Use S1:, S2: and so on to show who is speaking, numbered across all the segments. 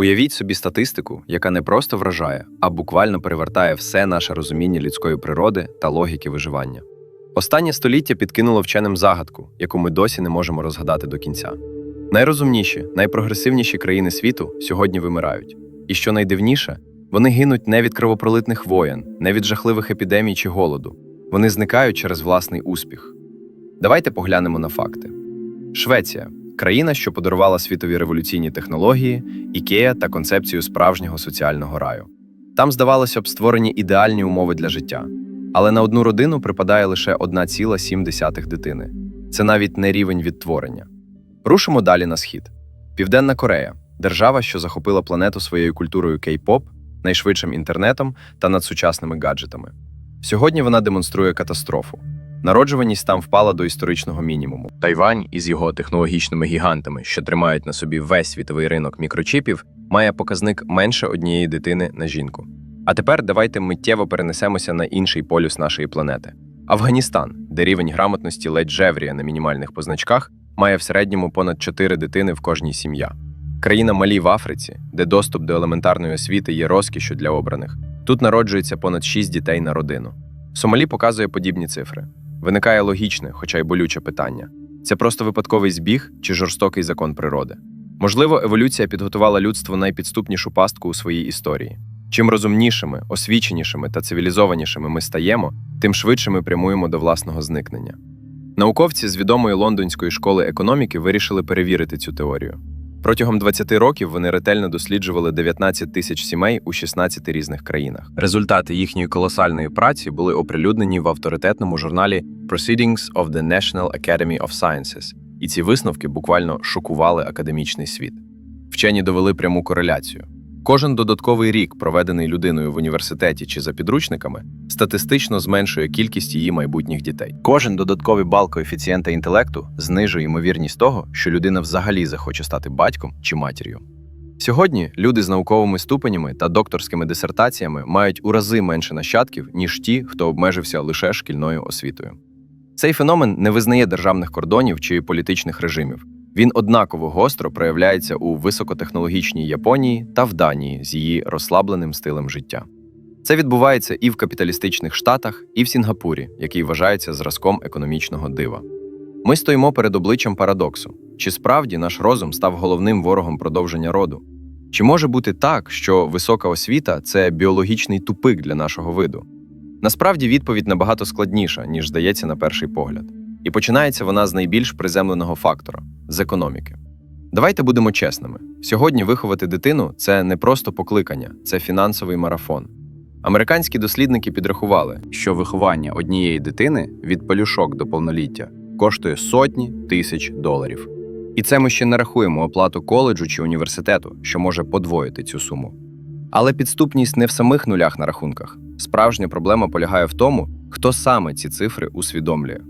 S1: Уявіть собі статистику, яка не просто вражає, а буквально перевертає все наше розуміння людської природи та логіки виживання. Останнє століття підкинуло вченим загадку, яку ми досі не можемо розгадати до кінця. Найрозумніші, найпрогресивніші країни світу сьогодні вимирають. І що найдивніше, вони гинуть не від кровопролитних воєн, не від жахливих епідемій чи голоду. Вони зникають через власний успіх. Давайте поглянемо на факти. Швеція країна, що подарувала світові революційні технології, ікея та концепцію справжнього соціального раю. Там, здавалося б, створені ідеальні умови для життя. Але на одну родину припадає лише 1,7 дитини. Це навіть не рівень відтворення. Рушимо далі на схід. Південна Корея держава, що захопила планету своєю культурою кей-поп, найшвидшим інтернетом та надсучасними гаджетами. Сьогодні вона демонструє катастрофу. Народжуваність там впала до історичного мінімуму. Тайвань із його технологічними гігантами, що тримають на собі весь світовий ринок мікрочіпів, має показник менше однієї дитини на жінку. А тепер давайте миттєво перенесемося на інший полюс нашої планети. Афганістан, де рівень грамотності ледь жевріє на мінімальних позначках, має в середньому понад 4 дитини в кожній сім'я. Країна Малі в Африці, де доступ до елементарної освіти є розкішю для обраних. Тут народжується понад 6 дітей на родину. Сомалі показує подібні цифри. Виникає логічне, хоча й болюче питання: це просто випадковий збіг чи жорстокий закон природи? Можливо, еволюція підготувала людство найпідступнішу пастку у своїй історії. Чим розумнішими, освіченішими та цивілізованішими ми стаємо, тим швидше ми прямуємо до власного зникнення. Науковці з відомої лондонської школи економіки вирішили перевірити цю теорію. Протягом 20 років вони ретельно досліджували 19 тисяч сімей у 16 різних країнах. Результати їхньої колосальної праці були оприлюднені в авторитетному журналі Proceedings of the National Academy of Sciences, і ці висновки буквально шокували академічний світ. Вчені довели пряму кореляцію. Кожен додатковий рік, проведений людиною в університеті чи за підручниками, статистично зменшує кількість її майбутніх дітей. Кожен додатковий бал коефіцієнта інтелекту знижує ймовірність того, що людина взагалі захоче стати батьком чи матір'ю. Сьогодні люди з науковими ступенями та докторськими дисертаціями мають у рази менше нащадків, ніж ті, хто обмежився лише шкільною освітою. Цей феномен не визнає державних кордонів чи політичних режимів. Він однаково гостро проявляється у високотехнологічній Японії та в Данії з її розслабленим стилем життя. Це відбувається і в капіталістичних штатах, і в Сінгапурі, який вважається зразком економічного дива. Ми стоїмо перед обличчям парадоксу: чи справді наш розум став головним ворогом продовження роду? Чи може бути так, що висока освіта це біологічний тупик для нашого виду? Насправді відповідь набагато складніша, ніж здається на перший погляд. І починається вона з найбільш приземленого фактора з економіки. Давайте будемо чесними: сьогодні виховати дитину це не просто покликання, це фінансовий марафон. Американські дослідники підрахували, що виховання однієї дитини від пелюшок до повноліття коштує сотні тисяч доларів. І це ми ще не рахуємо оплату коледжу чи університету, що може подвоїти цю суму. Але підступність не в самих нулях на рахунках. Справжня проблема полягає в тому, хто саме ці цифри усвідомлює.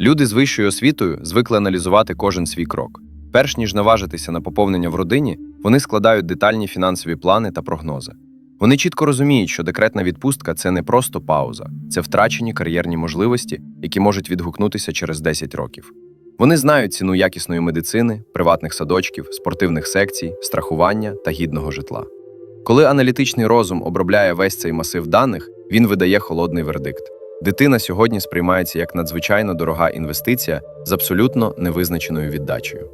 S1: Люди з вищою освітою звикли аналізувати кожен свій крок. Перш ніж наважитися на поповнення в родині, вони складають детальні фінансові плани та прогнози. Вони чітко розуміють, що декретна відпустка це не просто пауза, це втрачені кар'єрні можливості, які можуть відгукнутися через 10 років. Вони знають ціну якісної медицини, приватних садочків, спортивних секцій, страхування та гідного житла. Коли аналітичний розум обробляє весь цей масив даних, він видає холодний вердикт. Дитина сьогодні сприймається як надзвичайно дорога інвестиція з абсолютно невизначеною віддачею.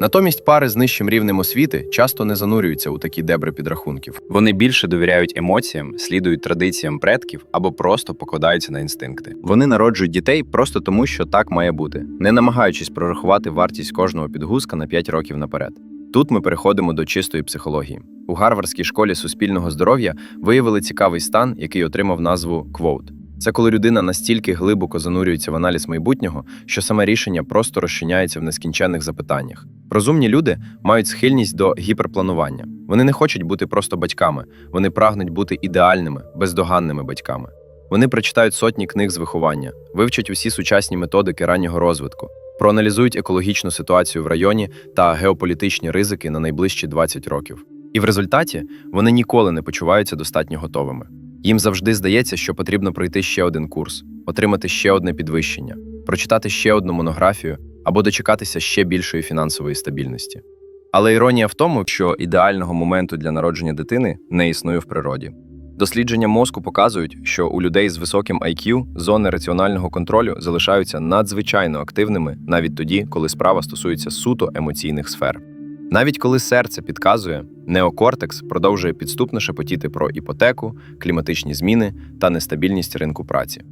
S1: Натомість пари з нижчим рівнем освіти часто не занурюються у такі дебри підрахунків. Вони більше довіряють емоціям, слідують традиціям предків або просто покладаються на інстинкти. Вони народжують дітей просто тому, що так має бути, не намагаючись прорахувати вартість кожного підгузка на 5 років наперед. Тут ми переходимо до чистої психології. У Гарвардській школі суспільного здоров'я виявили цікавий стан, який отримав назву квоут. Це коли людина настільки глибоко занурюється в аналіз майбутнього, що саме рішення просто розчиняється в нескінченних запитаннях. Розумні люди мають схильність до гіперпланування. Вони не хочуть бути просто батьками, вони прагнуть бути ідеальними, бездоганними батьками. Вони прочитають сотні книг з виховання, вивчать усі сучасні методики раннього розвитку, проаналізують екологічну ситуацію в районі та геополітичні ризики на найближчі 20 років. І в результаті вони ніколи не почуваються достатньо готовими. Їм завжди здається, що потрібно пройти ще один курс, отримати ще одне підвищення, прочитати ще одну монографію або дочекатися ще більшої фінансової стабільності. Але іронія в тому, що ідеального моменту для народження дитини не існує в природі. Дослідження мозку показують, що у людей з високим IQ зони раціонального контролю залишаються надзвичайно активними навіть тоді, коли справа стосується суто емоційних сфер. Навіть коли серце підказує, неокортекс продовжує підступно шепотіти про іпотеку, кліматичні зміни та нестабільність ринку праці.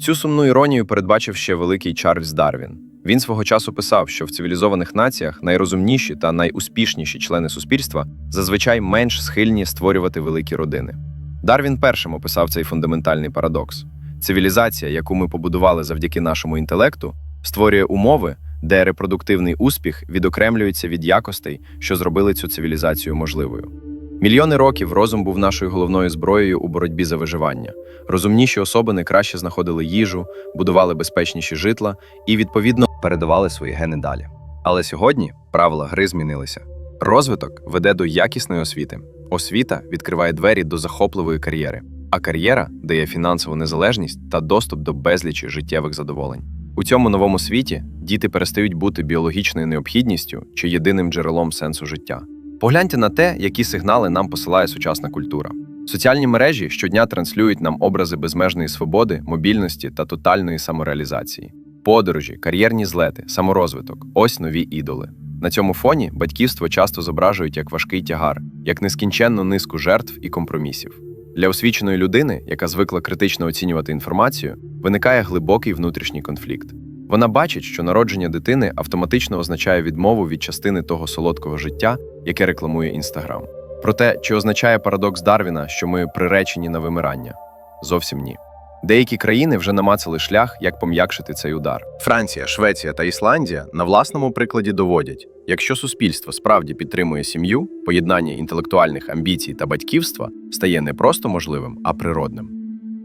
S1: Цю сумну іронію передбачив ще великий Чарльз Дарвін. Він свого часу писав, що в цивілізованих націях найрозумніші та найуспішніші члени суспільства зазвичай менш схильні створювати великі родини. Дарвін першим описав цей фундаментальний парадокс. Цивілізація, яку ми побудували завдяки нашому інтелекту, створює умови, де репродуктивний успіх відокремлюється від якостей, що зробили цю цивілізацію можливою. Мільйони років розум був нашою головною зброєю у боротьбі за виживання. Розумніші особини краще знаходили їжу, будували безпечніші житла і, відповідно, передавали свої гени далі. Але сьогодні правила гри змінилися. Розвиток веде до якісної освіти. Освіта відкриває двері до захопливої кар'єри, а кар'єра дає фінансову незалежність та доступ до безлічі життєвих задоволень. У цьому новому світі діти перестають бути біологічною необхідністю чи єдиним джерелом сенсу життя. Погляньте на те, які сигнали нам посилає сучасна культура. Соціальні мережі щодня транслюють нам образи безмежної свободи, мобільності та тотальної самореалізації. Подорожі, кар'єрні злети, саморозвиток ось нові ідоли. На цьому фоні батьківство часто зображують як важкий тягар, як нескінченну низку жертв і компромісів. Для освіченої людини, яка звикла критично оцінювати інформацію, виникає глибокий внутрішній конфлікт. Вона бачить, що народження дитини автоматично означає відмову від частини того солодкого життя, яке рекламує Інстаграм. Проте, чи означає парадокс Дарвіна, що ми приречені на вимирання? Зовсім ні. Деякі країни вже намацали шлях, як пом'якшити цей удар. Франція, Швеція та Ісландія на власному прикладі доводять: якщо суспільство справді підтримує сім'ю, поєднання інтелектуальних амбіцій та батьківства стає не просто можливим, а природним.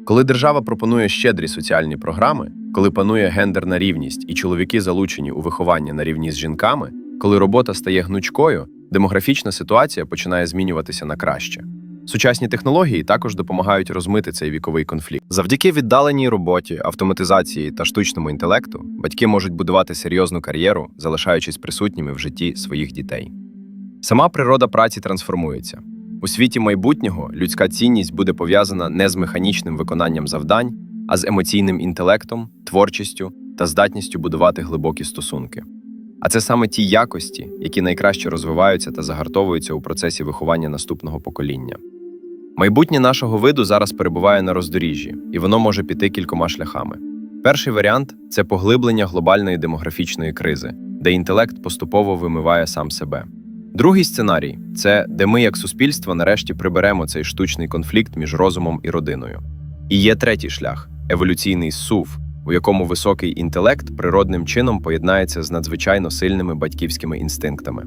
S1: Коли держава пропонує щедрі соціальні програми, коли панує гендерна рівність і чоловіки залучені у виховання на рівні з жінками, коли робота стає гнучкою, демографічна ситуація починає змінюватися на краще. Сучасні технології також допомагають розмити цей віковий конфлікт. Завдяки віддаленій роботі, автоматизації та штучному інтелекту батьки можуть будувати серйозну кар'єру, залишаючись присутніми в житті своїх дітей. Сама природа праці трансформується. У світі майбутнього людська цінність буде пов'язана не з механічним виконанням завдань, а з емоційним інтелектом, творчістю та здатністю будувати глибокі стосунки. А це саме ті якості, які найкраще розвиваються та загартовуються у процесі виховання наступного покоління. Майбутнє нашого виду зараз перебуває на роздоріжжі, і воно може піти кількома шляхами. Перший варіант це поглиблення глобальної демографічної кризи, де інтелект поступово вимиває сам себе. Другий сценарій це де ми, як суспільство, нарешті приберемо цей штучний конфлікт між розумом і родиною. І є третій шлях еволюційний сув, у якому високий інтелект природним чином поєднається з надзвичайно сильними батьківськими інстинктами.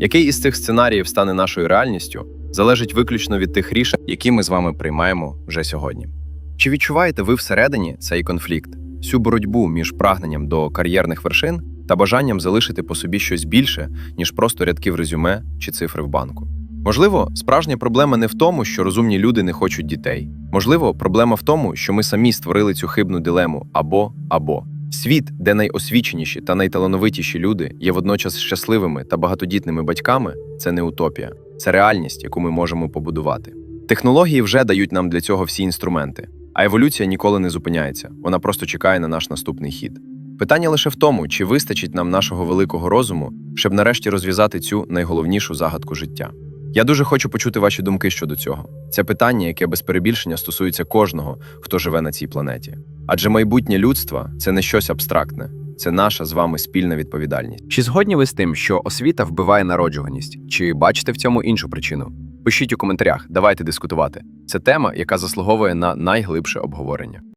S1: Який із цих сценаріїв стане нашою реальністю, залежить виключно від тих рішень, які ми з вами приймаємо вже сьогодні. Чи відчуваєте ви всередині цей конфлікт, цю боротьбу між прагненням до кар'єрних вершин та бажанням залишити по собі щось більше, ніж просто рядки в резюме чи цифри в банку? Можливо, справжня проблема не в тому, що розумні люди не хочуть дітей. Можливо, проблема в тому, що ми самі створили цю хибну дилему або або. Світ, де найосвіченіші та найталановитіші люди є водночас щасливими та багатодітними батьками, це не утопія, це реальність, яку ми можемо побудувати. Технології вже дають нам для цього всі інструменти, а еволюція ніколи не зупиняється, вона просто чекає на наш наступний хід. Питання лише в тому, чи вистачить нам нашого великого розуму, щоб нарешті розв'язати цю найголовнішу загадку життя. Я дуже хочу почути ваші думки щодо цього. Це питання, яке без перебільшення стосується кожного, хто живе на цій планеті. Адже майбутнє людства це не щось абстрактне, це наша з вами спільна відповідальність.
S2: Чи згодні ви з тим, що освіта вбиває народжуваність? Чи бачите в цьому іншу причину?
S1: Пишіть у коментарях, давайте дискутувати. Це тема, яка заслуговує на найглибше обговорення.